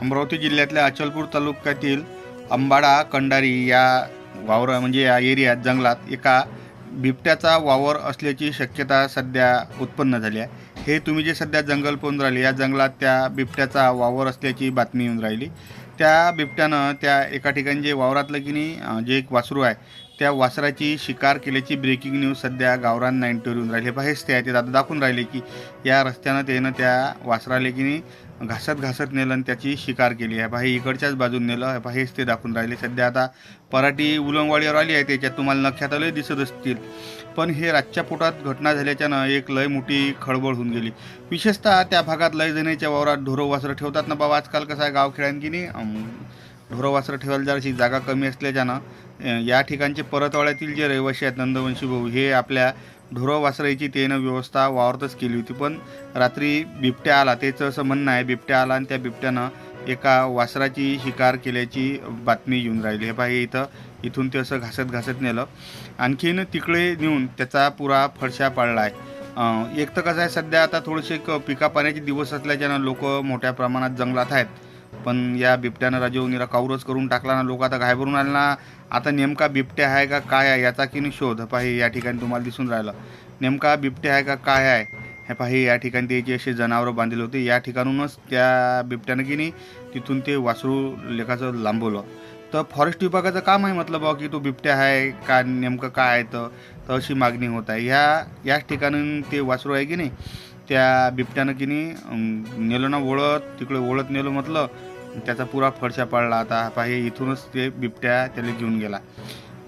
अमरावती जिल्ह्यातल्या अचलपूर तालुक्यातील अंबाडा कंडारी या वावर म्हणजे या एरियात जंगलात एका बिबट्याचा वावर असल्याची शक्यता सध्या उत्पन्न झाली आहे. हे तुम्ही जे सध्या जंगल पाहून राहिले या जंगलात त्या बिबट्याचा वावर असल्याची बातमी येऊन राहिली. त्या बिबट्यानं त्या एका ठिकाणी जे वावरातलं की नाही जे एक वासरू आहे त्या वासराची शिकार केल्याची ब्रेकिंग न्यूज सध्या गावरान नाईन्टीवर येऊन राहिली. हेच ते आहे ते दादा दाखवून राहिले की या रस्त्यानं त्यानं त्या वासराले की नाही घासत घासत नेलं आणि त्याची शिकार केली आहे. पहा हे इकडच्याच बाजून नेलं पहा हेच ते दाखवून राहिले. सध्या आता पराठी उलंगवाडीवर आली आहे. त्याच्यात तुम्हाला नख्यात आले दिसत असतील. पण हे रातच्या पोटात घटना झाल्याच्यानं एक लय मोठी खळबळ होऊन गेली. विशेषतः त्या भागात लय जणीच्या वावरात ढोरं वासरं ठेवतात ना. बाबा आजकाल कसं आहे गावखेड्यात की नाही ढोरं वासरं ठेवायला जराशी जागा कमी असल्याच्यानं या ठिकाणचे परतवाड्यातील जे रहिवासी आहेत नंदवंशी भाऊ हे आपल्या ढोरं वासरायची त्यानं व्यवस्था वावरतच केली होती. पण रात्री बिबट्या आला. त्याचं असं म्हणणं आहे बिबट्या आला आणि त्या बिबट्यानं एका वासराची शिकार केल्याची बातमी येऊन राहिली. हे पाहिजे इथं इथून ते असं घासत घासत नेलं. आणखीन तिकडे नेऊन त्याचा पुरा फडशा पाडला आहे. एक तर कसं आहे सध्या आता थोडेसे एक पिका पाण्याचे दिवस असल्याच्यानं लोक मोठ्या प्रमाणात जंगलात आहेत. पण या बिबट्यानं राजवनीला कावरच करून टाकला ना लोक आता घाबरून आले ना. आता नेमका बिबट्या आहे का काय आहे याचा की नाही शोध पाहि या ठिकाणी तुम्हाला दिसून राहिलं. नेमका बिबट्या आहे का काय आहे हे पाहि या ठिकाणी त्याचे असे जनावरं बांधले होते या ठिकाणूनच त्या बिबट्यानं की नाही तिथून ते वासरू लेखाचं लांबवलं. तर फॉरेस्ट विभागाचं काम आहे म्हटलं बा की तो बिबट्या आहे का नेमकं काय आहे तर तर अशी मागणी होत आहे. ह्या याच ठिकाणून ते वासरू आहे की नाही त्या बिबट्यानं की नाही नेलं ना ओळत तिकडे ओळत नेलो म्हटलं त्याचा पुरा फडशा पाडला. आता पाहिजे इथूनच ते बिबट्या त्याला घेऊन गेला.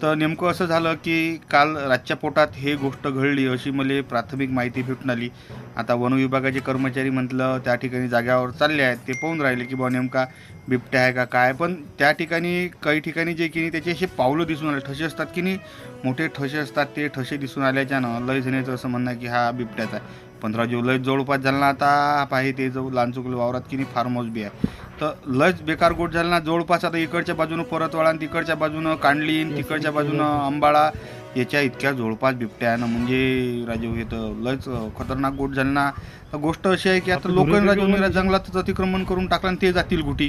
तर नेमकं असं झालं की काल रातच्या पोटात हे गोष्ट घडली अशी मला प्राथमिक माहिती भेटून आली. आता वन विभागाचे कर्मचारी म्हटलं त्या ठिकाणी जाग्यावर चालले आहेत ते पाहून राहिले की बा नेमका बिबट्या आहे का काय? पण त्या ठिकाणी काही ठिकाणी जे की नाही त्याचे असे पावलं दिसून आले. ठसे असतात की नाही? मोठे ठसे असतात ते ठसे दिसून आल्याच्यानं लय जण्याचं असं म्हणणं आहे की हा बिबट्याचा आहे. पंधरा जो लय जवळपास झाला आता पाहिजे ते जवळ लांचुकल वावरात की नाही फार्म हाऊस बी आहे. तर लयच बेकार गोट झाला ना जवळपास आता इकडच्या बाजूनं परतवाडा आणि तिकडच्या बाजूनं कांडली आणि तिकडच्या बाजूनं अंबाळा याच्या इतक्या जवळपास बिबट्या आहे ना म्हणजे राजीव हे तर लयच खतरनाक गोट झाला ना. गोष्ट अशी आहे की आता लोक राजीव जंगलातच अतिक्रमण करून टाकलं आणि ते जातील गुटी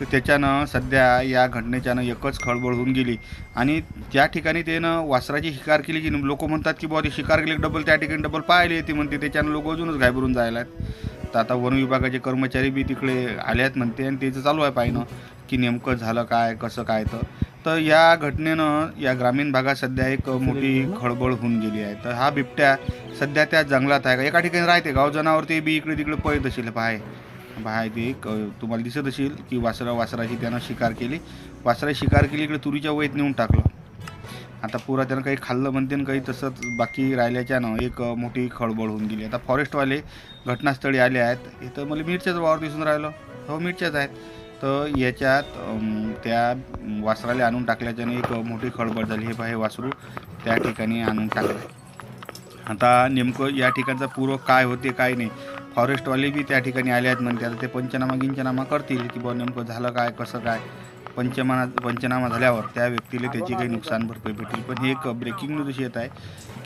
तर त्याच्यानं सध्या या घटनेच्यानं एकच खळबळ होऊन गेली. आणि ज्या ठिकाणी त्यानं वासराची शिकार केली की लोक म्हणतात की बुवा ते शिकार केली डबल त्या ठिकाणी डबल पाहिले येते म्हणते त्याच्यानं लोक अजूनच घाबरून जायला आहेत तर आता वन विभागाचे कर्मचारी बी तिकडे आले आहेत म्हणते आणि त्याचं चालू आहे पाहिणं की नेमकं झालं काय कसं काय तर. तर या घटनेनं या ग्रामीण भागात सध्या एक मोठी खळबळ होऊन गेली आहे. तर हा बिबट्या सध्या त्या जंगलात आहे का? एका ठिकाणी राहते गाव जनावर ते बी इकडे तिकडे पळत असेल. पाहाय पाहाय ते तुम्हाला दिसत असेल की वासरा वासराची त्यानं शिकार केली. वासरा शिकार केली इकडे तुरीच्या वयत नेऊन टाकलं. आता पुरा त्यानं काही खाल्लं म्हणते काही तसंच बाकी राहिल्याच्यानं एक मोठी खळबळ होऊन गेली. आता फॉरेस्टवाले घटनास्थळी आले आहेत. इथं मला मिरच्याच वावर दिसून राहिलं. हो मिरच्याच आहेत. तर याच्यात त्या वासराला आणून टाकल्याच्यानं एक मोठी खळबळ झाली. हे पहा हे वासरू त्या ठिकाणी आणून टाकलं आता नेमकं या ठिकाणचं पूर्व काय होते काय नाही. फॉरेस्टवाले बी त्या ठिकाणी आले आहेत म्हणते. आता ते पंचनामा गिंचनामा करतील की बुवा नेमकं झालं काय कसं काय? पंचमाना पंचनामा झाल्यावर त्या व्यक्तीला त्याची काही नुकसान भरपाई भेटेल. पण ही एक ब्रेकिंग न्यूज अशी येत आहे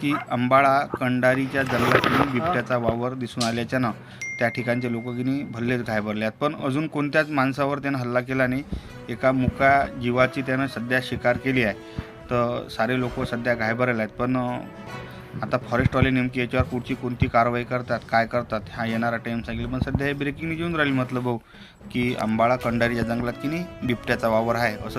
की अंबाळा कंडारीच्या जंगलातून बिबट्याचा वावर दिसून आल्याच्यानं त्या ठिकाणचे लोक की भल्लेच घाबरले आहेत पण अजून कोणत्याच माणसावर त्यानं हल्ला केला नाही. एका मुका जीवाची त्यानं सध्या शिकार केली आहे. तर सारे लोक सध्या घायबरले आहेत. पण आता फॉरेस्टवाले नेमकी याच्यावर पुढची कोणती कारवाई करतात काय करतात हा येणारा टाईम सांगेल. पण सध्या हे ब्रेकिंग न्यूज येऊन राहील म्हटलं भाऊ की अंबाळा कंडारीच्या जंगलात की नाही बिबट्याचा वावर आहे असं